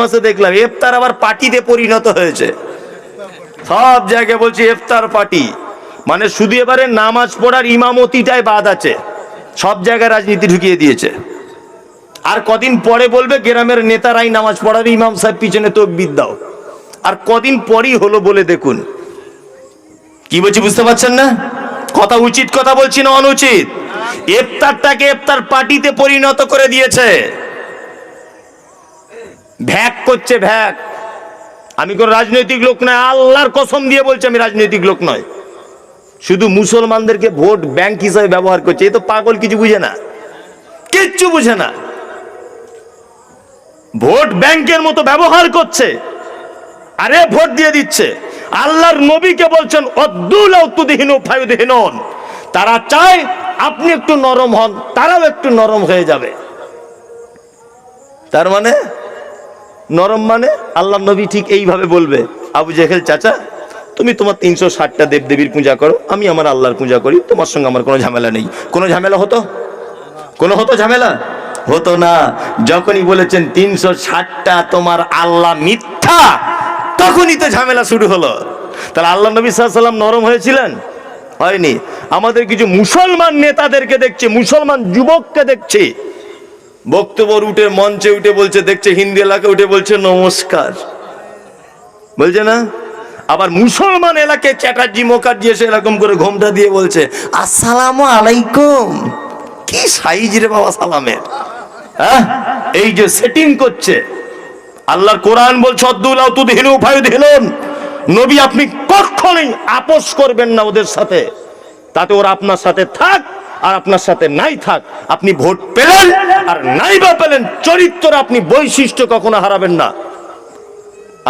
মাসে দেখলাম, ইফতার আবার পার্টিতে পরিণত হয়েছে। সব জায়গায় বলছে ইফতার পার্টি। মানে শুধু এবারে নামাজ পড়ার ইমামতিটাই বাদ আছে। সব জায়গায় রাজনীতি ঢুকিয়ে দিয়েছে। আর কদিন পরে বলবে, গ্রামের নেতারাই নামাজ পড়ার ইমাম সাহেব পিছনে তো দাও। আর কদিন পরই হলো বলে দেখুন। কি বলছি, বুঝতে পারছেন না? কথা উচিত কথা বলছি না অনুচিত? ইফতারটাকে ইফতার পার্টিতে পরিণত করে দিয়েছে। ভ্যাক করছে ভ্যাক। আমি কোন রাজনৈতিক লোক নয়, আল্লাহর কসম দিয়ে বলছি আমি রাজনৈতিক লোক নয়। শুধু মুসলমানদেরকে ভোট ব্যাংক হিসাবে ব্যবহার করছে, এ তো পাগল, কিছু বুঝে না। কিচ্ছু বুঝে না। ভোট ব্যাংকের মতো ব্যবহার করছে, আরে ভোট দিয়ে দিচ্ছে। আল্লাহর নবীকে বলছেন তারা চায় আপনি একটু নরম হন, তারাও একটু নরম হয়ে যাবে। তার মানে নরম মানে? আল্লাহ নবী ঠিক এইভাবে বলবে, আবু জেহেল চাচা, তুমি তোমার তিনশো ষাটটা দেবদেবীর পূজা করো, আমি আমার আল্লাহর পূজা করি, তোমার সঙ্গে আমার কোনো ঝামেলা নেই। কোনো ঝামেলা হতো? কোনো হতো ঝামেলা? হতো না। যখনই বলেছেন তিনশো ষাটটা তোমার আল্লাহ মিথ্যা, তখনই তো ঝামেলা শুরু হলো। তাহলে আল্লাহ নবী সাল্লাম নরম হয়েছিলেন? হয়নি। আমাদের কিছু মুসলমান নেতাদেরকে দেখছি, মুসলমান যুবককে দেখছি। বক্তব্য উঠে মঞ্চে উঠে বলছে, দেখছে হিন্দি এলাকা উঠে বলছে, নমস্কার। বলছে না? আবার মুসলমান এলাকায় চ্যাটার্জি, মোকার্জি এসে এরকম করে ঘোমটা দিয়ে বলছে, আসসালামু আলাইকুম। কি সাইজ রে বাবা সালামের? হ্যাঁ এই যে সেটিং করছে। আল্লাহর কোরআন বলছে অদ্দুল্লাহ তুদ হিনু ফায়ুদ হিনুন নবী আপনি কখনোই আপোষ করবেন না ওদের সাথে। তাতে ওরা আপনার সাথে থাক। আর আপনার সাথে নাই থাক, আপনি ভোট পেলেন আর নাই বা পেলেন, চরিত্র আপনি বৈশিষ্ট্য কখনো হারাবেন না।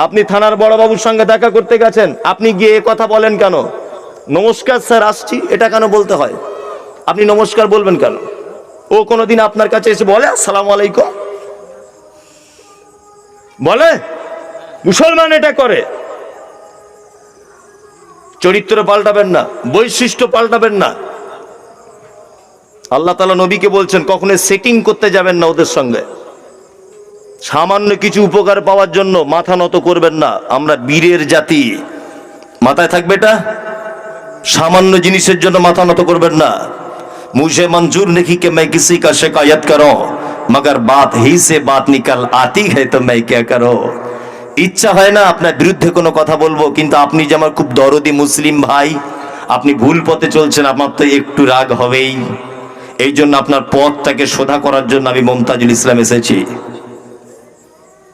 আপনি থানার বড়বাবুর সঙ্গে দেখা করতে গেছেন, আপনি গিয়ে কথা বলেন কেন? নমস্কার স্যার, আসছি। এটা কেন বলতে হয়? আপনি নমস্কার বলবেন কেন? ও কোনোদিন আপনার কাছে এসে বলে, আসসালামু আলাইকুম বলে? মুসলমান এটা করে। চরিত্র পাল্টাবেন না, বৈশিষ্ট্য পাল্টাবেন না। আল্লাহ তালা নবীকে বলছেন কখনো সেটিং করতে যাবেন না ওদের সঙ্গে সামান্য কিছু উপকার পাওয়ার জন্য মাথা নত করবেন না আমরা বীরের জাতি মাথায় থাকবে এটা সামান্য জিনিসের জন্য মাথা নত করবেন না मुझे मंजूर नहीं कि मैं किसी का शिकायत करूं मगर बात ही से बात निकल आती है तो मैं क्या करो ইচ্ছা হয় না আপনার বিরুদ্ধে কোনো কথা বলবো কিন্তু আপনি যে আমার খুব দরদি মুসলিম ভাই আপনি ভুল পথে চলছেন আমার তো একটু রাগ হবেই এই জন্য আপনার পথটাকে সোধা করার জন্য আমি মমতাজুল ইসলাম এসেছি।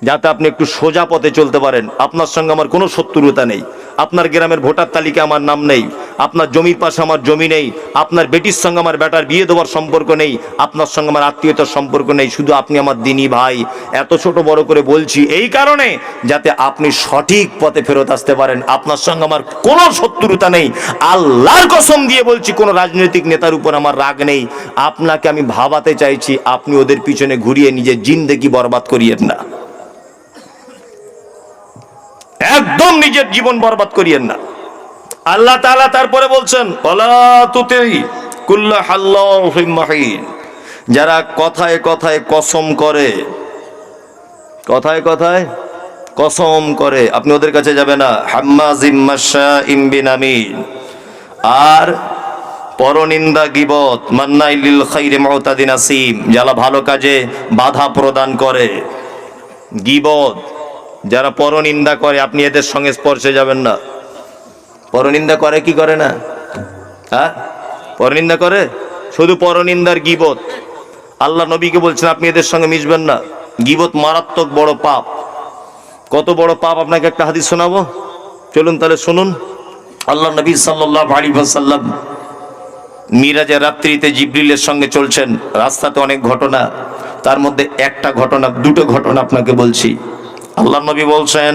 যাতে আপনি একটু সোজা পথে চলতে পারেন। আপনার সঙ্গে আমার কোনো শত্রুতা নেই। আপনার গ্রামের ভোটার তালিকা আমার নাম নেই। আপনার জমির পাশে আমার জমি নেই। আপনার বেটির সঙ্গে আমার বেটার বিয়ে দেওয়ার সম্পর্ক নেই। আপনার সঙ্গে আমার আত্মীয়তার সম্পর্ক নেই। শুধু আপনি আমার দিনী ভাই। এত ছোট বড় করে বলছি এই কারণে যাতে আপনি সঠিক পথে ফেরত আসতে পারেন। আপনার সঙ্গে আমার কোনো শত্রুতা নেই। আল্লাহর কসম দিয়ে বলছি, কোনো রাজনৈতিক নেতার উপর আমার রাগ নেই। আপনাকে আমি ভাবাতে চাইছি, আপনি ওদের পিছনে ঘুরিয়ে নিজের জিন্দেগি বরবাদ করিয়েন না। একদম নিজের জীবন বরবাদ করিয়েন না। আল্লাহ তাআলা তারপরে বলছেন যারা কথায় কথায় কসম করে, কথায় কথায় কসম করে, আপনি ওদের কাছে যাবে না। আমিন আর পরনিন্দা গিবত মান্নাইলিল খাইরে মুতাদিন আসিম, যারা ভালো কাজে বাধা প্রদান করে, গিবত যারা পরনিন্দা করে, আপনি এদের সঙ্গে স্পর্শে যাবেন না। পরনিন্দা করে কি করে না? হ্যাঁ? পরনিন্দা করে? শুধু পরনিন্দার গিবত। আল্লাহ নবীকে বলছেন, আপনি এদের সঙ্গে মিশবেন না। গিবত মারাত্মক বড় পাপ। কত বড় পাপ, আপনাকে একটা হাদিস শোনাবো? চলুন তাহলে শুনুন। আল্লাহ নবী সাল্লাহ আলী সাল্লাম মিরাজের রাত্রিতে জিব্রিলের সঙ্গে চলছেন। রাস্তাতে অনেক ঘটনা। তার মধ্যে একটা ঘটনা, দুটো ঘটনা আপনাকে বলছি। আল্লাহ নবী বলছেন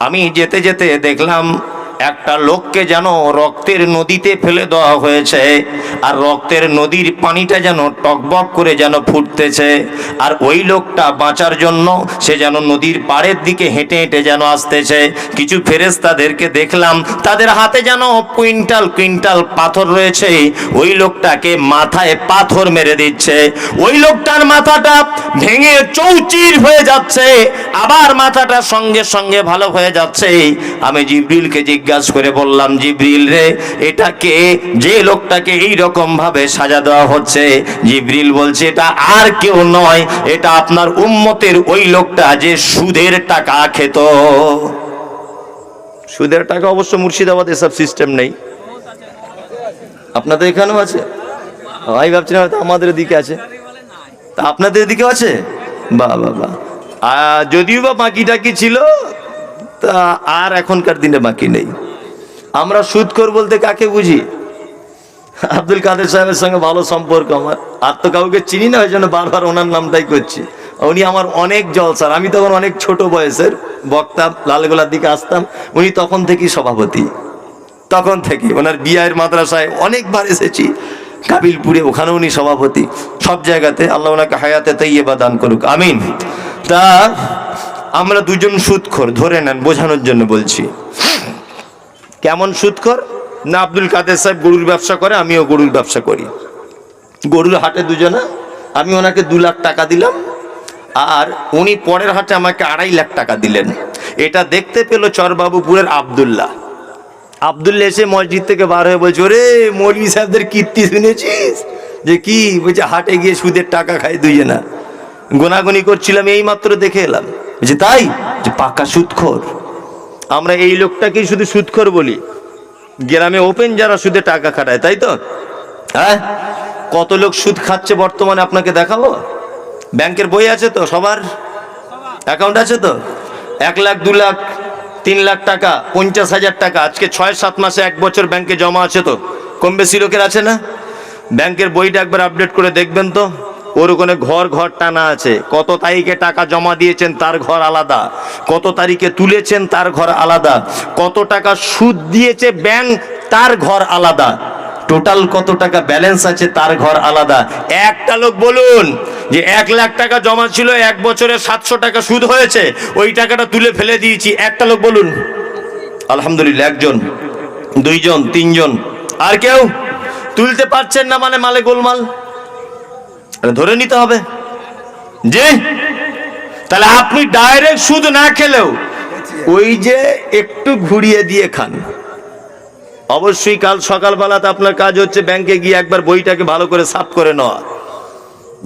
আমি যেতে যেতে দেখলাম একটা লোককে যেন রক্তের নদীতে ফেলে দেওয়া হয়েছে, আর রক্তের নদীর পানিটা যেন টকবক করে যেন ফুটতেছে, আর ওই লোকটা বাঁচার জন্য সে যেন নদীর পাড়ের দিকে হেঁটে হেঁটে যেন আসতেছে। কিছু ফেরেস্তাদেরকে দেখলাম, তাদের হাতে যেন কুইন্টাল কুইন্টাল পাথর রয়েছে, ওই লোকটাকে মাথায় পাথর মেরে দিচ্ছে। ওই লোকটার মাথাটা ভেঙে চৌচির হয়ে যাচ্ছে, আবার মাথাটা সঙ্গে সঙ্গে ভালো হয়ে যাচ্ছে। আমি জিব্রিলকে জিজ্ঞাসা করে বললাম, জিব্রিল রে এটাকে যে লোকটাকে এই রকম ভাবে সাজা দেওয়া হচ্ছে। জিব্রিল বলছে, এটা আর কেউ নয়, এটা আপনার উম্মতের ওই লোকটা যে সুদের টাকা খেত। সুদের টাকা অবশ্য মুর্শিদাবাদ এসব সিস্টেম নেই। আপনাদের এখানেও আছে? আমি ভাবছি না হয়তো আমাদের দিকে আছে। তা আপনাদের দিকেও আছে? বা বাহ আর যদিও বা বাকি টাকি ছিল? তা আর এখনকার দিনে বাকি নেই। আমরা সুদখোর বলতে কাকে বুঝি? আব্দুল কাদের সাহেবের সঙ্গে ভালো সম্পর্ক আমার। আর তো কাউকে চিনি না, ওই জন্য বারবার ওনার নামটাই করছি। উনি আমার অনেক জলসার, আমি তখন অনেক ছোট বয়সের বক্তা, লালগোলার দিকে আসতাম। উনি তখন থেকেই সভাপতি। তখন থেকে ওনার বিয়ের মাদ্রাসায় অনেকবার এসেছি। কাবিলপুরে ওখানে উনি সভাপতি। সব জায়গাতে আল্লাহ ওনাকে হায়াতে তৈবা দান করুক। আমিন। তা আমরা দুজন সুদখোর ধরে নেন, বোঝানোর জন্য বলছি। কেমন সুদখোর না, আব্দুল কাদের সাহেব গরুর ব্যবসা করে, আমিও গরুর ব্যবসা করি। গরুর হাটে দুজনা, আমি ওনাকে দু লাখ টাকা দিলাম, আর উনি পরের হাটে আমাকে আড়াই লাখ টাকা দিলেন। এটা দেখতে পেল চরবাবুপুরের আবদুল্লাহ। আবদুল্লা এসে মসজিদ থেকে বার হয়ে বলছে, ওরে, মৌলী সাহেবদের কীর্তি শুনেছিস? যে কি, বলছে, হাটে গিয়ে সুদের টাকা খায় দুইজনা। গোনাগুনি করছিলাম এই মাত্র দেখে এলাম। যে তাই যে পাকা সুদখোর। আমরা এই লোকটাকেই শুধু সুদখোর বলি। গ্রামে ওপেন যারা সুদে টাকা খাটায় তাই তো? হ্যাঁ? কত লোক সুদ খাচ্ছে বর্তমানে আপনাকে দেখাবো? ব্যাংকের বই আছে তো সবার? অ্যাকাউন্ট আছে তো? এক লাখ দু লাখ তিন লাখ টাকা পঞ্চাশ হাজার টাকা। আজকে ছয় সাত মাসে এক বছর ব্যাংকে জমা আছে তো। কম বেশি লোকের আছে না? ব্যাংকের বইটা একবার আপডেট করে দেখবেন তো। ওর ওখানে ঘর ঘর টানা আছে। কত তারিখে টাকা জমা দিয়েছেন তার ঘর আলাদা। কত তারিখে তুলেছেন তার ঘর আলাদা। কত টাকা সুদ দিয়েছে ব্যাংক, তার ঘর আলাদা। টোটাল কত টাকা ব্যালেন্স আছে, তার ঘর আলাদা। একটা লোক বলুন যে এক লাখ টাকা জমা ছিল, এক বছরে সাতশো টাকা সুদ হয়েছে, ওই টাকাটা তুলে ফেলে দিয়েছি। একটা লোক বলুন, আলহামদুলিল্লাহ, একজন, দুইজন, তিনজন, আর কেউ? তুলতে পারছেন না মানে মালে গোলমাল? ধরে নিতে হবে। জি? তাহলে আপনি ডাইরেক্ট সুদ না খেলেও ওই যে একটু ঘুরিয়ে দিয়ে খান। অবশ্যই কাল সকালবেলাতে আপনার কাজ হচ্ছে ব্যাংকে গিয়ে একবার বইটাকে ভালো করে সাফ করে নেওয়া।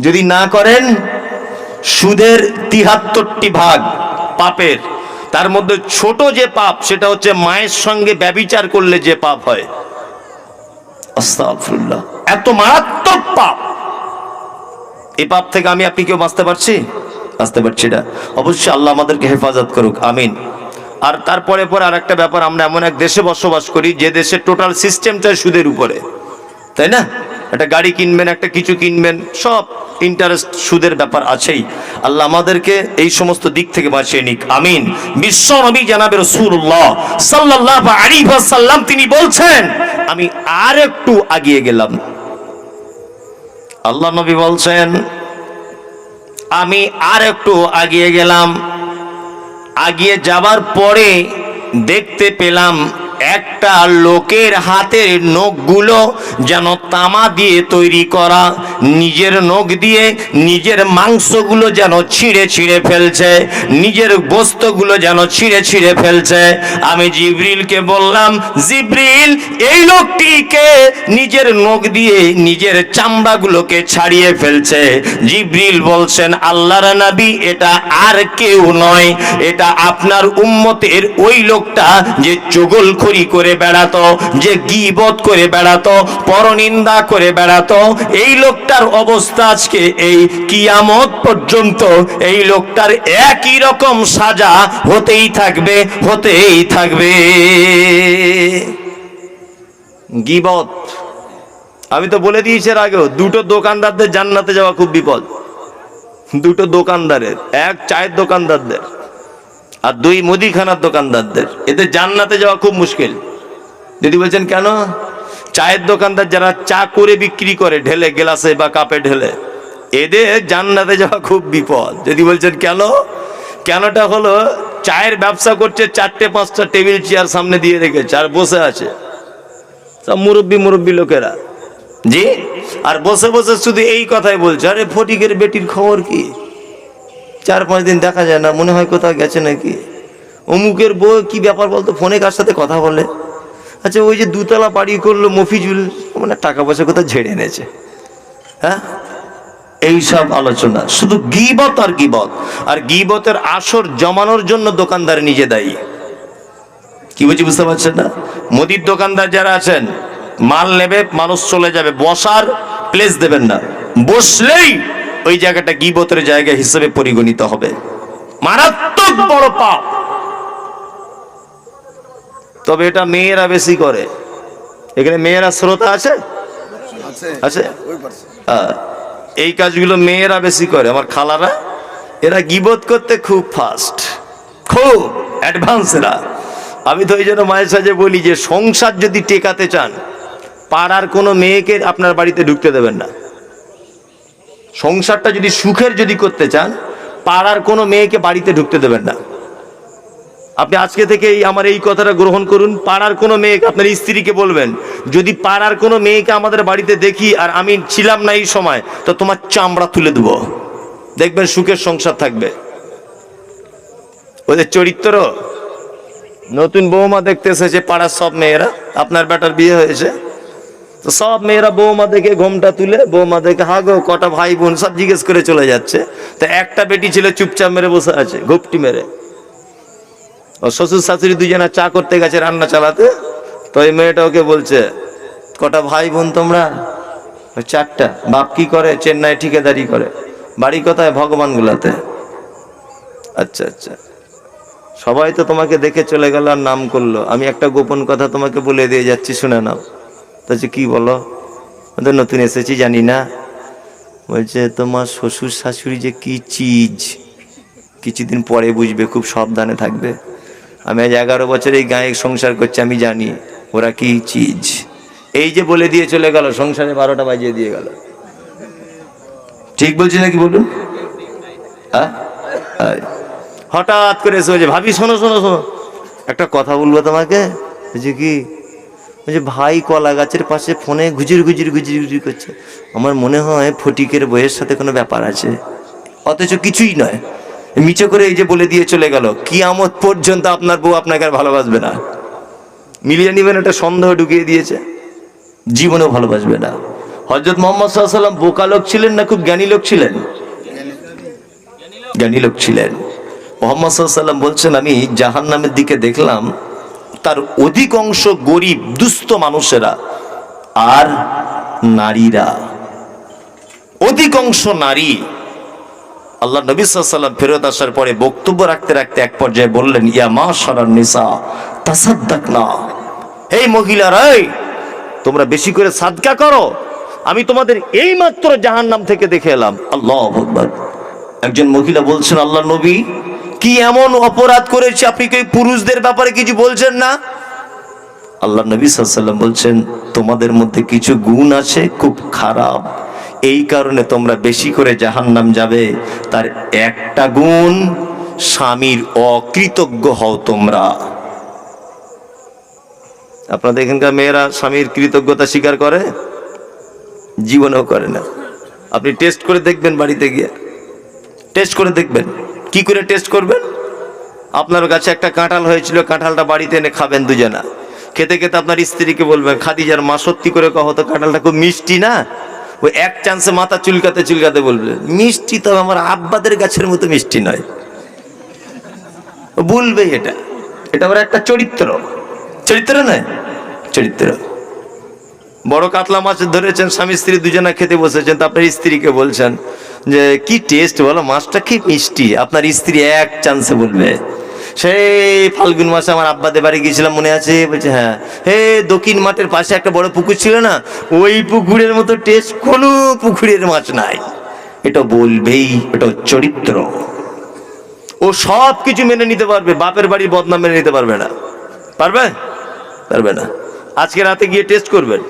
যদি না করেন, সুদের তিহাত্তরটি ভাগ পাপের, তার মধ্যে ছোট যে পাপ, সেটা হচ্ছে মায়ের সঙ্গে ব্যবিচার করলে যে পাপ হয়। এত মারাত্মক পাপ। এই পাপ থেকে আমি, আপনি কেউ বাঁচতে পারছি? বাঁচতে পারছি না। অবশ্যই আল্লাহ আমাদেরকে হেফাজত করুক। আমিন। আর তারপরে পরে আর একটা ব্যাপার, আমরা এমন এক দেশে বসবাস করি, যে দেশের টোটাল সিস্টেমটা সুদের উপরে। তাই না? একটা গাড়ি কিনবেন, একটা কিছু কিনবেন, সব ইন্টারেস্ট সুদের ব্যাপার আছেই। আল্লাহ আমাদেরকে এই সমস্ত দিক থেকে বাঁচিয়ে নিক। আমিন। বিশ্ব নবী জানাবে রসুল্লাহ সাল্লাহ আলী সাল্লাম তিনি বলছেন, আমি আর একটু আগিয়ে গেলাম। আল্লাহ নবী বলছেন, আমি আর একটু আগিয়ে গেলাম। আগিয়ে যাবার পরে দেখতে পেলাম একটা লোকের হাতের নখগুলো যেন তামা দিয়ে তৈরি করা নিজের নখ দিয়ে নিজের মাংসগুলো যেন ছিঁড়ে ছিঁড়ে ফেলছে, নিজের বস্তুগুলো যেন ছিঁড়ে ছিঁড়ে ফেলছে। আমি জিব্রিলকে বললাম, জিব্রিল, এই লোকটিকে নিজের নখ দিয়ে নিজের চামড়াগুলোকে ছাড়িয়ে ফেলছে। জিব্রিল বলছেন, আল্লাহর নবী, এটা আর কেউ নয়। এটা আপনার উম্মতের ওই লোকটা যে চগলখড়ি করে বেড়াতো, যে গিবত করে বেড়াতো, পরনিন্দা করে বেড়াতো। এই লোকটার অবস্থা আজকে এই কিয়ামত পর্যন্ত এই লোকটার একই রকম সাজা হতেই থাকবে হতেই থাকবে। গিবত। আমি তো বলে দিয়েছি এর আগেও, দুটো দোকানদারদের জান্নাতে যাওয়া খুব বিপদ। দুটো দোকানদারের, এক চায়ের দোকানদারদের আর দুই মুদিখানার দোকানদারদের। এদের জান্নাতে যাওয়া খুব মুশকিল। যদি বলছেন কেন? চায়ের দোকানদার যারা চা করে বিক্রি করে, ঢেলে গ্লাসে বা কাপে ঢেলে, এদের জান্নাতে যাওয়া খুব বিপদ। যদি বলছেন, কেন? কেনটা হলো, চায়ের ব্যবসা করছে চারটে, পাঁচটা টেবিল চেয়ার সামনে দিয়ে রেখেছে আর বসে আছে। সব মুরব্বী মুরব্বী লোকেরা। জি? আর বসে বসে শুধু এই কথাই বলছে, আরে, ফটিকের বেটির খবর কি? চার, পাঁচ দিন দেখা যায় না, মনে হয় কোথাও গেছে নাকি? অমুকের বউ কি ব্যাপার বলতো? ফোনে কার সাথে কথা বলে? আচ্ছা ওই যে দুতলা বাড়ি করল মফিজুল মানে টাকা পয়সা কোথাও ঝেড়ে এনেছে। হ্যাঁ? এইসব আলোচনা, শুধু গিবত আর গিবত। আর গিবতের আসর জমানোর জন্য দোকানদার নিজে দায়ী। কি বলছি বুঝতে পারছেন না? মুদির দোকানদার যারা আছেন, মাল নেবে, মানুষ চলে যাবে। বসার প্লেস দেবেন না। বসলেই ওই জায়গাটা গিবতের জায়গা হিসেবে পরিগণিত হবে। মারাত্মক বড় পাপ। তবে এটা মেয়েরা বেশি করে। এখানে মেয়েরা শ্রোতা আছে? আছে। ওই এই কাজগুলো মেয়েরা বেশি করে। আমার খালারা এরা গিবত করতে খুব ফাস্ট খুব অ্যাডভান্স এরা। আমি তো এই জন্য মায়ের সাথে বলি যে সংসার যদি টেকাতে চান পাড়ার কোনো মেয়েকে আপনার বাড়িতে ঢুকতে দেবেন না। সংসারটা যদি সুখের যদি করতে চান পাড়ার কোনো মেয়েকে বাড়িতে ঢুকতে দেবেন না। আপনি আজকে থেকে আমার এই কথাটা গ্রহণ করুন। পাড়ার কোনো মেয়েকে আপনার স্ত্রীকে বলবেন, যদি পাড়ার কোনো মেয়েকে আমাদের বাড়িতে দেখি আর আমি ছিলাম না এই সময়, তো তোমার চামড়া তুলে দেব। দেখবেন সুখের সংসার থাকবে। ওদের চরিত্র, নতুন বৌমা দেখতে এসেছে পাড়ার সব মেয়েরা, আপনার বেটার বিয়ে হয়েছে। তো সব মেয়েরা বৌমা দেখে ঘোমটা তুলে, বৌমা দেখে হাগো কটা ভাই বোন? সব জিজ্ঞেস করে চলে যাচ্ছে। তো একটা বেটি ছিল চুপচাপ মেরে বসে আছে, ঘুপটি মেরে। ও শ্বশুর শাশুড়ি দুজনে চা করতে গেছে রান্না চালাতে। তো এই মেয়েটা ওকে বলছে, কটা ভাই বোন তোমরা চারটা। বাপ কি করে? চেন্নাই ঠিকাদারি করে। বাড়ি কোথায়? ভগবান গুলাতে। আচ্ছা আচ্ছা। সবাই তো তোমাকে দেখে চলে গেল আর নাম করল। আমি একটা গোপন কথা তোমাকে বলে দিয়ে যাচ্ছি, শুনে নাও। বলছে কি বলো? ওদের নতুন এসেছি, জানি না। বলছে, তোমার শ্বশুর শাশুড়ি যে কি চিজ? কিছুদিন পরে বুঝবে, খুব সাবধানে থাকবে। আমি আজ এগারো বছর এই গায়ে সংসার করছি, আমি জানি ওরা কি চিজ। এই যে বলে দিয়ে চলে গেল, সংসারে বারোটা বাজিয়ে দিয়ে গেল। ঠিক বলছি নাকি বলুন? হ্যাঁ? হঠাৎ করে এসে বলছে, ভাবি, শোনো শোনো শোনো। একটা কথা বলব তোমাকে? যে কি? বলছে ভাই কলা গাছের পাশে ফোনে গুজির গুজির গুজির গুজির করছে। আমার মনে হয় ফটিকের বইয়ের সাথে কোনো ব্যাপার আছে। অথচ কিছুই নয়। মিচে করে এই যে বলে দিয়ে চলে গেল, কিয়ামত পর্যন্ত আপনার বউ আপনাকে আর ভালোবাসবে না। মিলিয়ে নিবেন একটা সন্দেহ ঢুকিয়ে দিয়েছে, জীবনেও ভালোবাসবে না। হজরত মোহাম্মদ সাল্লাম বোকা লোক ছিলেন না খুব জ্ঞানী লোক ছিলেন? জ্ঞানী লোক ছিলেন। মোহাম্মদ সাল্লাম বলছেন, আমি জাহান নামের দিকে দেখলাম, তার অধিকাংশ গরিব, দুস্থ মানুষেরা আর নারীরা। অধিকাংশ নারী আল্লাহ নবী সাল্লাম ফেরত আসার পরে বক্তব্য রাখতে রাখতে এক পর্যায়ে বললেন, ইয়া মা সারান নিসা তাসাদ্দাক না এই মহিলারাই তোমরা বেশি করে সাদকা করো। আমি তোমাদের এই মাত্র জাহান নাম থেকে দেখে এলাম। আল্লাহ একজন মহিলা বলছেন, আল্লাহ নবী, কি এমন অপরাধ করেছে? আপনি কি পুরুষদের ব্যাপারে কিছু বলছেন না? আল্লাহ নবী সাল্লাম বলছেন, তোমাদের মধ্যে কিছু গুণ আছে, খুব খারাপ। এই কারণে তোমরা বেশি করে জাহান্নাম যাবে। তার একটা গুণ, স্বামীর অকৃতজ্ঞ হও তোমরা। আপনাদের এখানকার মেয়েরা স্বামীর কৃতজ্ঞতা স্বীকার করে? জীবনেও করে না। আপনি টেস্ট করে দেখবেন বাড়িতে গিয়ে। টেস্ট করে দেখবেন। কি করে টেস্ট করবেন? আপনার কাছে একটা কাঁঠাল হয়েছিল, কাঁঠালটা বাড়িতে এনে খাবেন দুজনা। খেতে খেতে আপনার স্ত্রীকে বলবেন, খাদিজার মা সত্যি করে কহ তো কাঁঠালটা খুব মিষ্টি না? ওই এক চান্সে মাথা চুলকাতে চুলকাতে বলবে, মিষ্টি তো আমার আব্বাদের গাছের মতো মিষ্টি নয়। ও বলবেই এটা। এটা ওর একটা চরিত্র। চরিত্র নয়, চরিত্র। বড় কাতলা মাছ ধরেছেন, স্বামী স্ত্রী দুজনা খেতে বসেছেন তো আপনার স্ত্রীকে বলছেন যে, কি টেস্ট বলো? মাছটা কি মিষ্টি? আপনার স্ত্রী এক চান্সে বলবে সেই ফাল্গুন মাসে আমার আব্বাদের বাড়ি গিয়েছিলাম, মনে আছে? বলছে হ্যাঁ। হে, দক্ষিণ মাঠের পাশে একটা বড় পুকুর ছিল না? ওই পুকুরের মতো টেস্ট কোনো পুকুরের মাছ নাই। এটা বলবেই, এটা চরিত্র। ও সব কিছু মেনে নিতে পারবে, বাপের বাড়ির বদনাম মেনে নিতে পারবে না। পারবে? পারবে না। আজকে রাতে গিয়ে টেস্ট করবেন।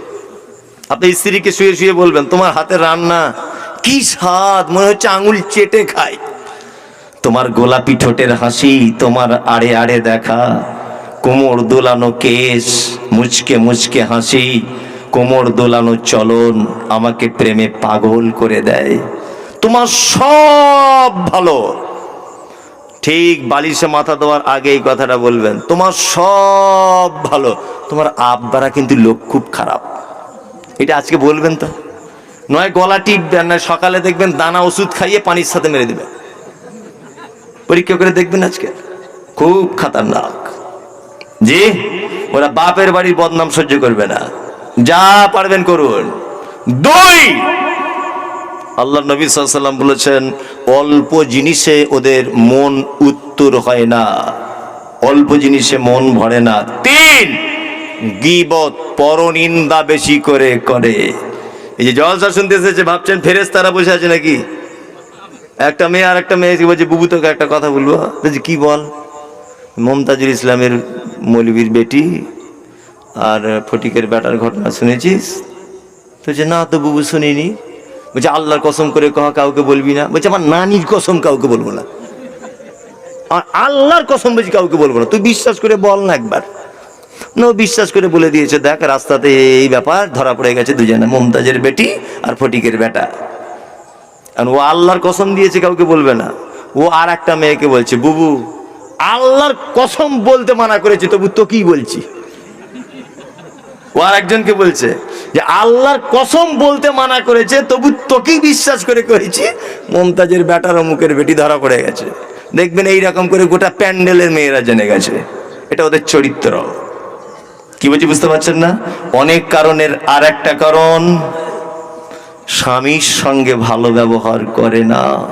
আপনি স্ত্রীকে শুয়ে শুয়ে বলবেন, তোমার হাতে রান্না কি স্বাদ? মনে হচ্ছে আঙুল চেটে খায়। তোমার গোলাপি ঠোঁটের হাসি তোমার আড়ে আড়ে দেখা। কোমর দোলানো কেশ, মুচকে মুচকে হাসি। কোমর দোলানো চলন আমাকে প্রেমে পাগল করে দেয়। তোমার সব ভালো। ঠিক বালিশে মাথা দেওয়ার আগে এই কথাটা বলবেন। তোমার সব ভালো। তোমার আব্বারা কিন্তু লোক খুব খারাপ। এটা আজকে বলবেন তো? নয় গলা টিপবেন না সকালে দেখবেন দানা ওষুধ খাইয়ে পানির সাথে মেরে দিবেন। পরীক্ষা করে দেখবেন আজকে। খুব খাতারনাক। জি, ওরা বাপের বাড়ির বদনাম সহ্য করবে না। যা পারবেন করুন। দুই, আল্লাহ নবী সাল্লাম বলেছেন, অল্প জিনিসে ওদের মন উত্তর হয় না। অল্প জিনিসে মন ভরে না। তিন, গিবত, পরনিন্দা বেশি করে করে। এই যে জলসা শুনতে এসেছে, ভাবছেন ফেরেস তারা বসে আছে নাকি? একটা মেয়ে আর একটা মেয়ে বলছে বুবু তোকে একটা কথা বলব। বলছি, কি বল? মমতাজুল ইসলামের মৌলবীর বেটি আর ফটিকের বেটার ঘটনা শুনেছিস? তো না তো বুবু শুনিনি। বলছে, আল্লাহর কসম করে কহ, কাউকে বলবি না। বলছে, আমার নানির কসম কাউকে বলব না। আমার আল্লাহর কসম বলছি, কাউকে বলব না। তুই বিশ্বাস করে বল না একবার। নো, বিশ্বাস করে বলে দিয়েছে। দেখ, রাস্তাতে এই ব্যাপার ধরা পড়ে গেছে দুজনে, মমতাজের বেটি আর ফটিকের বেটা। আর ও আল্লাহর কসম দিয়েছে, কাউকে বলবে না। ও আর একটা মেয়েকে বলছে, বুবু, আল্লাহর কসম বলতে মানা করেছে, তবু তো কি বলছি। ও আর একজনকে বলছে যে, আল্লাহর কসম বলতে মানা করেছে, তবু তোকেই বিশ্বাস করে করেছি। মমতাজের বেটার মুখের বেটি ধরা পড়ে গেছে। দেখবেন এই রকম করে গোটা প্যান্ডেলের মেয়েরা জেনে গেছে। এটা ওদের চরিত্র। কি বলছি বুঝতে পারছেন না? অনেক কারণের আর একটা কারণ স্বামীর সঙ্গে ভালো ব্যবহার করে না।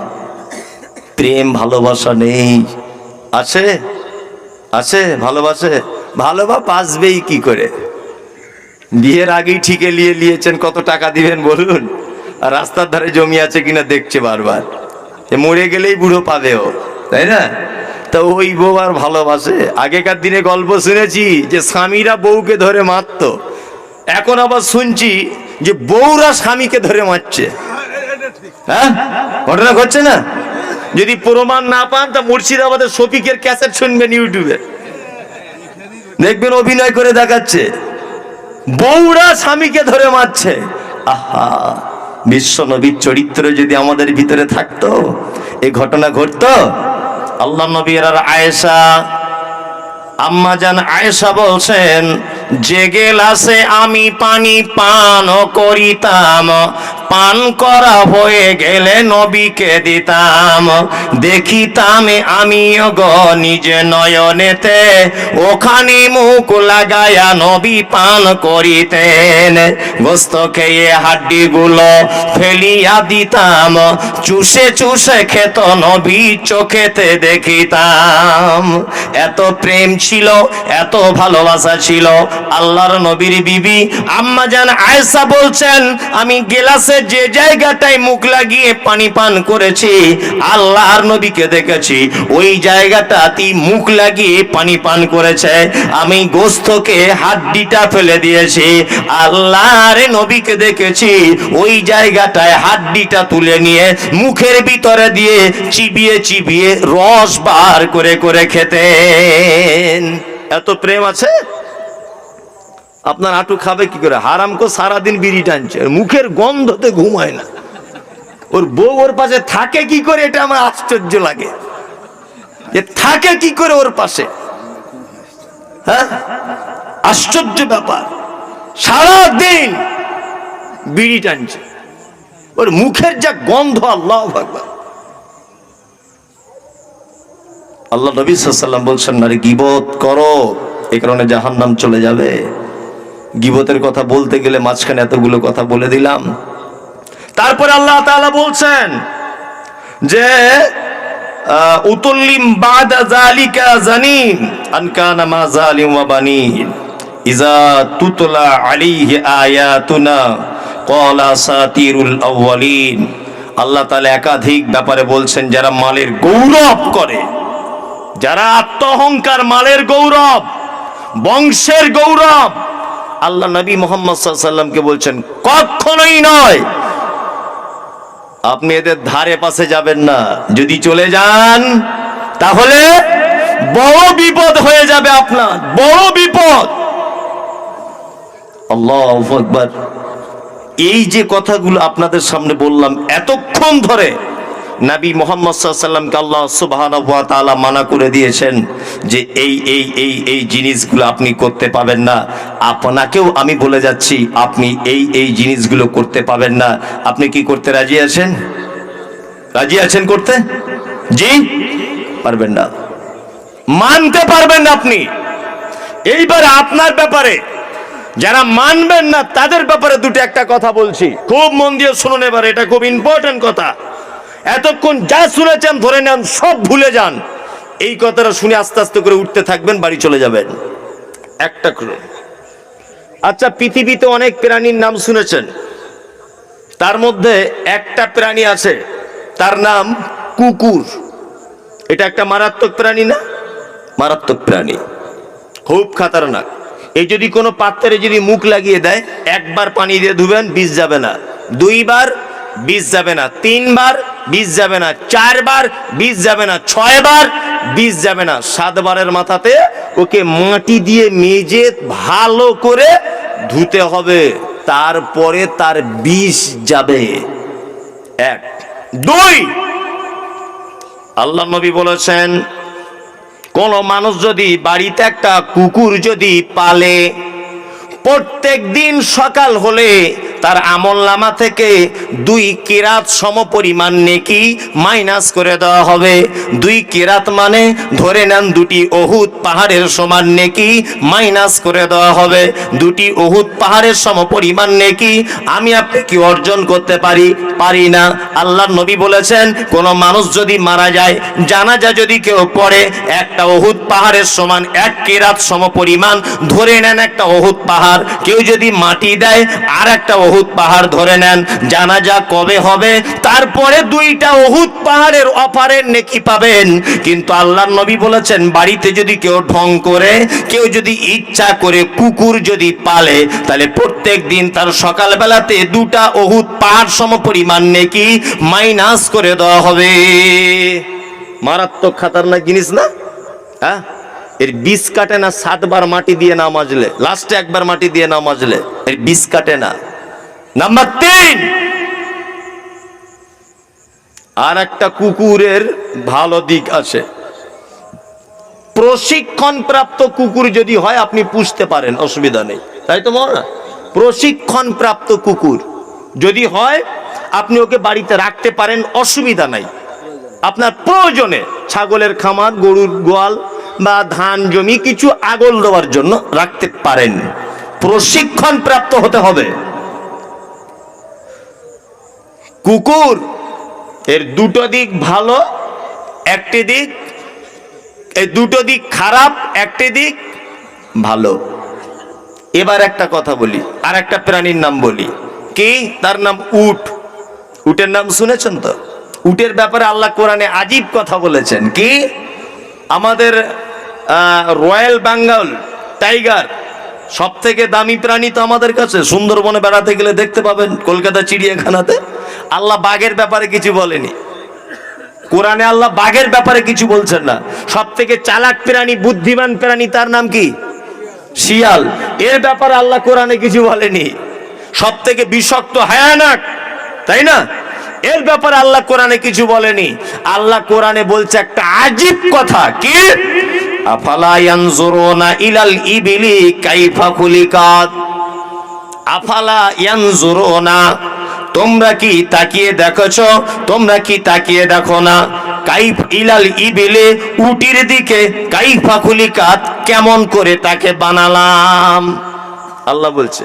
প্রেম, ভালোবাসা নেই। আছে? আছে? ভালোবাসে? ভালোবা বাসবেই কি করে? বিয়ের আগেই ঠিকে নিয়ে নিয়েছেন কত টাকা দিবেন বলুন? আর রাস্তার ধারে জমি আছে কিনা দেখছে বারবার। মরে গেলেই বুড়ো পাবে ও, তাই না? তা ওই বউ আর ভালোবাসে। আগেকার দিনে গল্প শুনেছি যে স্বামীরা বউকে ধরে মারতো। এখন আবার শুনছি যে বউরা স্বামীকে ধরে মারছে। হ্যাঁ? ঘটনা ঘটছে না? যদি প্রমাণ না পান, তা মুর্শিদাবাদের শফিকের ক্যাসেট শুনবেন ইউটিউবে। দেখবেন অভিনয় করে দেখাচ্ছে। বউরা স্বামীকে ধরে মারছে। আহা, বিশ্ব নবীর চরিত্র যদি আমাদের ভিতরে থাকতো এই ঘটনা ঘটতো? আল্লাহ নবীর আর আয়েশা, আম্মা জান আয়েশা বলছেন যে গেলাসে আমি পানি পান করিতাম, পান করা হয়ে গেলে নবীকে দিতাম। দেখিতাম আমিও গ নিজে নয়নেতে, ওখানে মুখ লাগায়া নবী পান করিতেন। গোস্ত খেয়ে হাড্ডিগুলো ফেলিয়া দিতাম, চুষে চুষে খেত নবী চোখেতে দেখিতাম। এত প্রেম ছিল, এত ভালোবাসা ছিল আল্লাহর নবীর বিবি। আম্মা জান আয়েশা বলছেন, আমি গেলাসে যে জায়গাটায় মুখ লাগিয়ে পানি পান করেছি, আল্লাহর নবীকে দেখেছি, ওই জায়গাটাতে মুখ লাগিয়ে পানি পান করেছে। আমি গোস্তকে হাড্ডিটা ফেলে দিয়েছি, আল্লাহর নবীকে দেখেছি, ওই জায়গাটায় হাড্ডিটা তুলে নিয়ে মুখের ভিতরে দিয়ে চিবিয়ে চিবিয়ে রস বার করে করে খেতেন। এত প্রেম আছে? আপনার আটু খাবে কি করে? হারাম হারামকো সারাদিন বিড়ি টানছে। মুখের গন্ধতে ঘুমায় না। ওর বউ ওর পাশে থাকে কি করে? এটা আমার আশ্চর্য লাগে। যে থাকে কি করে ওর পাশে? হ্যাঁ? আশ্চর্য ব্যাপার। সারাদিন বিড়ি টানছে। ওর মুখের যা গন্ধ, আল্লাহ ভগবান আল্লাহ নবী সাল্লাম বলছেন, নারে গিবত করো এই কারণে জাহান্নাম চলে যাবে। গিবতের কথা বলতে গেলে মাঝখানে এতগুলো কথা বলে দিলাম। তারপর আল্লাহ তাআলা বলছেন যে আহ, উতুল্লিম বাদা জালিকা জানিন আনকানা মা জালিম ওয়া বানিন। ইজা তুতলা আলাইহি আয়াতুনা ক্বালা সাতিরুল আউয়ালিন। আল্লাহ তাআলা একাধিক ব্যাপারে বলছেন যারা মালের গৌরব করে যারা আত্মহংকার মালের গৌরব বংশের গৌরব আল্লাহ নবী মোহাম্মদ সাল্লামকে বলছেন, কখনোই নয়। আপনি এদের ধারে পাশে যাবেন না। যদি চলে যান, তাহলে বড় বিপদ হয়ে যাবে আপনার। বড় বিপদ। আল্লাহ আকবার। এই যে কথাগুলো আপনাদের সামনে বললাম, এতক্ষণ ধরে নাবী মোহাম্মদ সাল্লামকে আল্লাহ সুবহানাহু ওয়া তাআলা মানা করে দিয়েছেন যে এই এই এই এই জিনিসগুলো আপনি করতে পাবেন না। আপনাকেও আমি বলে যাচ্ছি, আপনি এই এই জিনিসগুলো করতে পাবেন না। আপনি কি করতে রাজি আছেন? রাজি আছেন করতে? জি? পারবেন না। মানতে পারবেন না আপনি। এইবার আপনার ব্যাপারে, যারা মানবেন না, তাদের ব্যাপারে দুটো একটা কথা বলছি। খুব মন দিয়ে শুনুন এবার, এটা খুব ইম্পর্টেন্ট কথা। এতক্ষণ যা শুনেছেন, ধরে নেন, সব ভুলে যান। এই কথাটা শুনে আস্তে আস্তে করে উঠতে থাকবেন, বাড়ি চলে যাবেন। একটা আচ্ছা পৃথিবীতে অনেক প্রাণীর নাম শুনেছেন। তার মধ্যে একটা প্রাণী আছে, তার নাম কুকুর। এটা একটা মারাত্মক প্রাণী না? মারাত্মক প্রাণী। খুব খাতারনাক। এই যদি কোনো পাত্রে যদি মুখ লাগিয়ে দেয়, একবার পানি দিয়ে ধুবেন, বিষ যাবে না। দুইবার বিষ যাবে না তিনবার বিষ যাবে না চারবার বিষ যাবে না ছয়বার বিষ যাবে না সাতবারের মাথাতে ওকে মাটি দিয়ে মেজে ভালো করে ধুতে হবে। তারপরে তার বিষ যাবে। এক। দুই। আল্লাহ নবী বলেছেন, কোন মানুষ যদি বাড়িতে একটা কুকুর যদি পালে প্রত্যেক দিন সকাল হলে তার আমল নামা থেকে দুই কিরাত সম পরিমাণ নেকি মাইনাস করে দেওয়া হবে। দুই কিরাত মানে ধরে নেন দুটি অহুত পাহাড়ের সমান নেকি মাইনাস করে দেওয়া হবে। দুটি অহুত পাহাড়ের সম পরিমাণ নেকি আমি আপনি কি অর্জন করতে পারি? পারি না। আল্লাহ নবী বলেছেন, কোন মানুষ যদি মারা যায় জানা জানাজা যদি কেউ পড়ে, একটা অহুত পাহাড়ের সমান এক কেরাত সম পরিমাণ ধরে নেন একটা অহুত পাহাড়। কেউ যদি মাটি দেয় আর একটা পাহাড় ধরে নেন। জানা জানাজা কবে হবে? তারপরে দুইটা অহুত পাহাড়ের অফারের নেকি পাবেন। কিন্তু আল্লাহর নবী বলেছেন, বাড়িতে যদি কেউ ঢং করে, কেউ যদি ইচ্ছা করে কুকুর যদি পালে, তাহলে প্রত্যেক দিন তার সকালবেলাতে দুটা অহুত পাহাড় সম পরিমাণ নেকি মাইনাস করে দেওয়া হবে। মারাত্মক খাতারনাক জিনিস না? হ্যাঁ? এর বিষ কাটে না, সাতবার মাটি দিয়ে না মাজলে। লাস্টে একবার মাটি দিয়ে না মাজলে। এর বিষ কাটে না। নাম্বার তিন আর একটা কুকুরের ভালো দিক আছে। প্রশিক্ষণ প্রাপ্ত কুকুর যদি হয়, আপনি পুষতে পারেন, অসুবিধা নেই। তাই তো মনে না প্রশিক্ষণ প্রাপ্ত কুকুর যদি হয়, আপনি ওকে বাড়িতে রাখতে পারেন, অসুবিধা নাই। আপনার প্রয়োজনে ছাগলের খামার, গরুর গোয়াল বা ধান, জমি কিছু আগল দেওয়ার জন্য রাখতে পারেন। প্রশিক্ষণ প্রাপ্ত হতে হবে। কুকুর। এর দুটো দিক ভালো, একটি দিক এই দুটো দিক খারাপ, একটি দিক ভালো। এবার একটা কথা বলি, আর একটা প্রাণীর নাম বলি। কি? তার নাম উট। উটের নাম শুনেছেন তো? উটের ব্যাপারে আল্লাহ কোরআনে আজীব কথা বলেছেন। কি? আমাদের রয়্যাল বেঙ্গল টাইগার সব থেকে দামি প্রাণী তো আমাদের কাছে। সুন্দরবনে বেড়াতে গেলে দেখতে পাবেন, কলকাতা চিড়িয়াখানাতে। আল্লাহ বাঘের ব্যাপারে কিছু বলেনি। কোরআনে আল্লাহ বাঘের ব্যাপারে কিছু বলছেন না। সব থেকে চালাক প্রাণী, বুদ্ধিমান প্রাণী তার নাম কি? শিয়াল। এর ব্যাপারে আল্লাহ কোরআনে কিছু বলেনি। সব থেকে বিষাক্ত, হায়ানাক, তাই না? এর ব্যাপারে আল্লাহ কোরআনে কিছু বলেনি। আল্লাহ কোরআনে বলছে একটা আজীব কথা, কি? আফালা ইয়ানজুরুনা ইলাল ইবিলি কাইফা খুলিকাত। আফালা ইয়ানজুরুনা তোমরা কি তাকিয়ে দেখছ? তোমরা কি তাকিয়ে দেখো না? কাইফ ইলাল ইবিলে উটির দিকে কাইফা খুলিকাত কেমন করে তাকে বানালাম? আল্লাহ বলছে,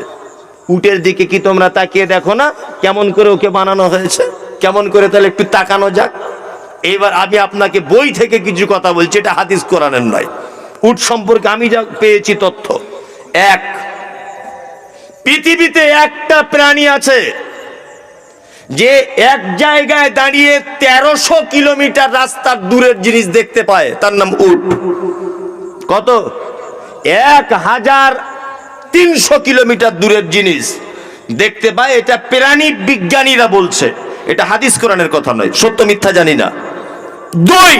উটের দিকে কি তোমরা তাকিয়ে দেখো না? কেমন করে ওকে বানানো হয়েছে? কেমন করে তাহলে একটু তাকানো যাক? এবার আমি আপনাকে বই থেকে কিছু কথা বলছি, এটা হাদিস কোরআনের নয়। উট সম্পর্কে আমি যা পেয়েছি তথ্য। এক, পৃথিবীতে একটা প্রাণী আছে। যে এক জায়গায় দাঁড়িয়ে তেরোশো কিলোমিটার রাস্তার দূরের জিনিস দেখতে পায়, তার নাম উট। কত? এক হাজার তিনশো কিলোমিটার দূরের জিনিস দেখতে পায়, এটা প্রাণী বিজ্ঞানীরা বলছে। এটা হাদিস কোরআনের কথা নয়, সত্য মিথ্যা জানি না। দুই,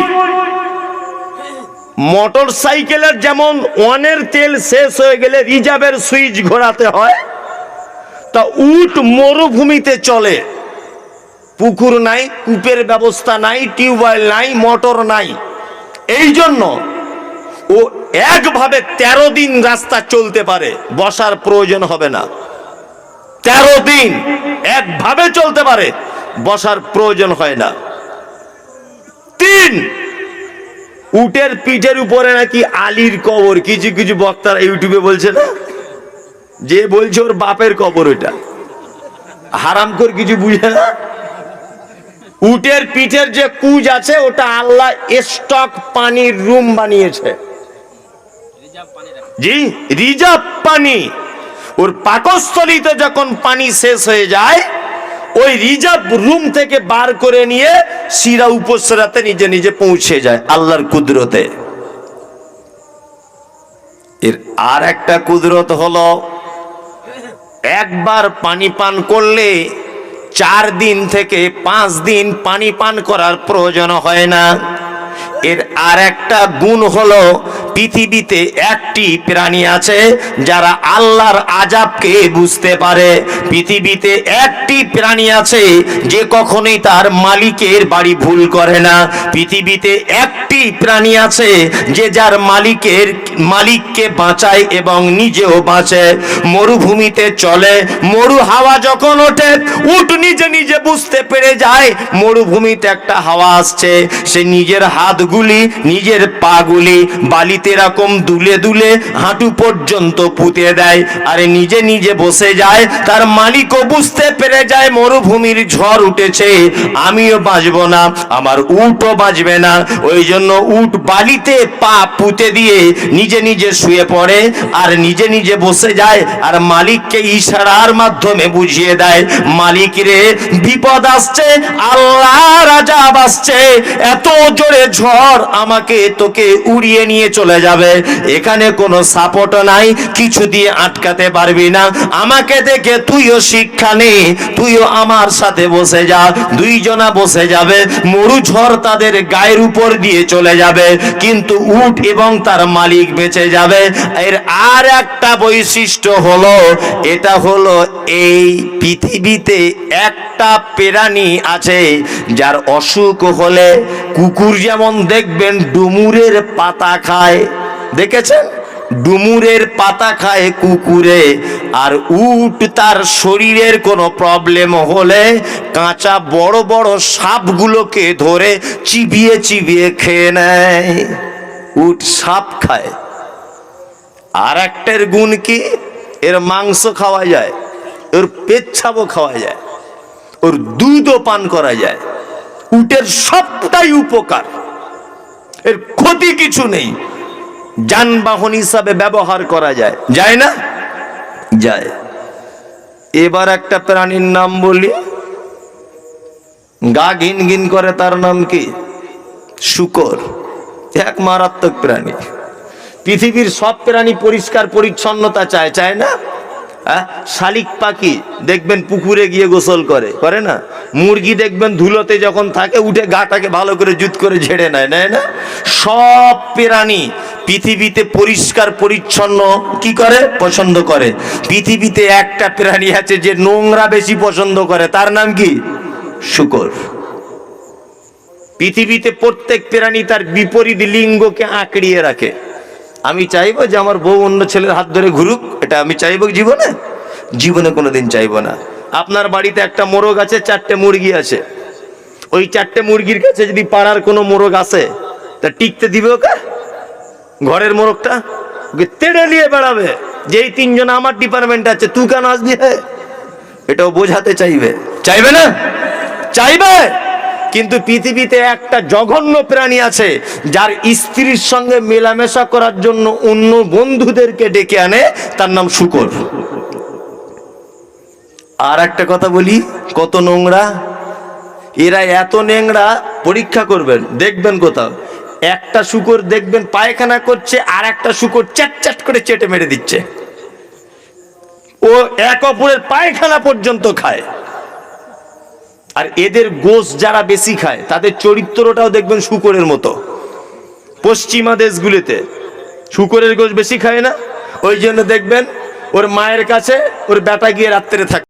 মোটর সাইকেলের যেমন ওয়ানের তেল শেষ হয়ে গেলে রিজার্ভের সুইচ ঘোরাতে হয়, তা উট মরুভূমিতে চলে। পুকুর নাই, কূপের ব্যবস্থা নাই, টিউবওয়েল নাই, মোটর নাই। এই জন্য ও একভাবে তেরো দিন রাস্তা চলতে পারে, বসার প্রয়োজন হবে না। তেরো দিন একভাবে চলতে পারে, বসার প্রয়োজন হয় না। তিন, উটের পিঠের উপরে নাকি আলীর কবর, কিছু কিছু বক্তারা ইউটিউবে বলছে না? যে বলছে ওর বাপের কবর ওটা হারাম করে কিছু বুঝে না? উটের পিঠের যে কুজ আছে, ওটা আল্লাহ স্টক পানির রুম বানিয়েছে। জি, রিজার্ভ পানি। ওর পাকস্থলিতে যখন পানি শেষ হয়ে যায়, ওই রিজার্ভ রুম থেকে বার করে নিয়ে শিরা উপসরাতে নিজে নিজে পৌঁছে যায় আল্লাহর কুদরতে। এর আর একটা কুদরত হলো, একবার পানি পান করলে চার দিন থেকে পাঁচ দিন পানি পান করার প্রয়োজন হয় না। এর আর একটা গুণ হলো পৃথিবীতে একটি প্রাণী আছে যারা আল্লাহর আজাবকে বুঝতে পারে। পৃথিবীতে একটি প্রাণী আছে যে কখনোই তার মালিকের বাড়ি ভুল করে না। পৃথিবীতে একটি প্রাণী আছে যে যার মালিকের, মালিককে বাঁচায় এবং নিজেও বাঁচে। মরুভূমিতে চলে, মরু হাওয়া যখন ওঠে, উট নিজে নিজে বুঝতে পেরে যায়, মরুভূমিতে একটা হাওয়া আসছে। সে নিজের হাতগুলি নিজের পাগুলি বালিতে এরকম দুলে দুলে হাঁটু পর্যন্ত পুঁতে দেয়। আরে নিজে নিজে বসে যায়, তার মালিকও বুঝতে পেরে যায়, মরুভূমির ঝড় উঠেছে, আমিও বাঁচবো না, আমার উটও বাঁচবে না। ওই জন্য উট বালিতে পা পুঁতে দিয়ে নিজে নিজে শুয়ে পড়ে, আর নিজে নিজে বসে যায়, আর মালিককে ইশারার মাধ্যমে বুঝিয়ে দেয়, মালিক রে, বিপদ আসছে, আল্লাহ রাজা আসছে, এত জোরে ঝড় আমাকে তোকে উড়িয়ে নিয়ে চলে যাবে। এখানে কোনো সাপোর্ট নাই, কিছু দিয়ে আটকাতে পারবি না। আমাকে দেখে তুইও শিক্ষা নে, তুইও আমার সাথে বসে যা। দুইজনা বসে যাবে, মরু ঝড় তাদের গায়ের উপর দিয়ে চলে যাবে, কিন্তু উট এবং তার মালিক বেঁচে যাবে। এর আর একটা বৈশিষ্ট্য হলো, এটা হলো এই পৃথিবীতে একটা প্রাণী আছে, যার অসুখ হলে কুকুর যেমন দেখবেন ডুমুরের পাতা খায়। দেখেছেন? ডুমুরের পাতা খায় কুকুরে, আর উট তার শরীরের কোনো প্রবলেম হলে কাঁচা বড় বড় সাপগুলোকে ধরে চিবিয়ে চিবিয়ে খেয়ে নেয়। উট সাপ খায়। আর একটার গুণ কি? এর মাংস খাওয়া যায়। ওর পেচ্ছাবও খাওয়া যায়, ওর দুধও পান করা যায়, উটের সবটাই উপকার, এর ক্ষতি কিছু নেই, যানবাহন হিসাবে ব্যবহার করা যায় যায় না? যায়। এবার একটা প্রাণীর নাম বলি, গা ঘিন ঘিন করে তার নাম কি? শুকর, এক মারাত্মক প্রাণী। পৃথিবীর সব প্রাণী পরিষ্কার পরিচ্ছন্নতা চায় চায় না? হ্যাঁ? শালিক পাখি দেখবেন পুকুরে গিয়ে গোসল করে করে না? মুরগি দেখবেন ধুলোতে যখন থাকে, উঠে গাটাকে ভালো করে জুত করে ঝেড়ে নেয় নেয় না? সব প্রাণী পৃথিবীতে পরিষ্কার, পরিচ্ছন্ন কি করে? পছন্দ করে। পৃথিবীতে একটা প্রাণী আছে যে নোংরা বেশি পছন্দ করে, তার নাম কি? শুকর। পৃথিবীতে প্রত্যেক প্রাণী তার বিপরীত লিঙ্গকে আঁকড়িয়ে রাখে। আমি চাইব যে আমার বউ অন্য ছেলের হাত ধরে ঘুরুক, এটা আমি চাইব জীবনে? জীবনে কোনোদিন চাইব না। আপনার বাড়িতে একটা মোরগ আছে, চারটে মুরগি আছে। ওই চারটে মুরগির কাছে যদি পাড়ার কোনো মোরগ আসে, তা টিকতে দিবে ওকে? ঘরের মোরগটা? ওকে তেড়ে নিয়ে বেড়াবে। যেই তিনজন আমার ডিপার্টমেন্ট আছে, তুই কেন আসবি? এটাও বোঝাতে চাইবে। চাইবে না? চাইবে? কিন্তু পৃথিবীতে একটা জঘন্য প্রাণী আছে, যার স্ত্রীর সঙ্গে মেলামেশা করার জন্য অন্য বন্ধুদেরকে ডেকে আনে, তার নাম শুকর। আর একটা কথা বলি, কত নোংরা। এরা এত নোংরা, পরীক্ষা করবেন, দেখবেন কোথাও। একটা শুকর দেখবেন, পায়খানা করছে, আর একটা শুকর চ্যাট চ্যাট করে চেটে মেরে দিচ্ছে। ও এক অপরের পায়খানা পর্যন্ত খায়। আর এদের গোস যারা বেশি খায়, তাদের চরিত্রটাও দেখবেন শুকরের মতো। পশ্চিমা দেশগুলিতে শুকরের গোস বেশি খায় না। ওই জন্য দেখবেন ওর মায়ের কাছে ওর বেটা গিয়ে রাত্রে থাকে।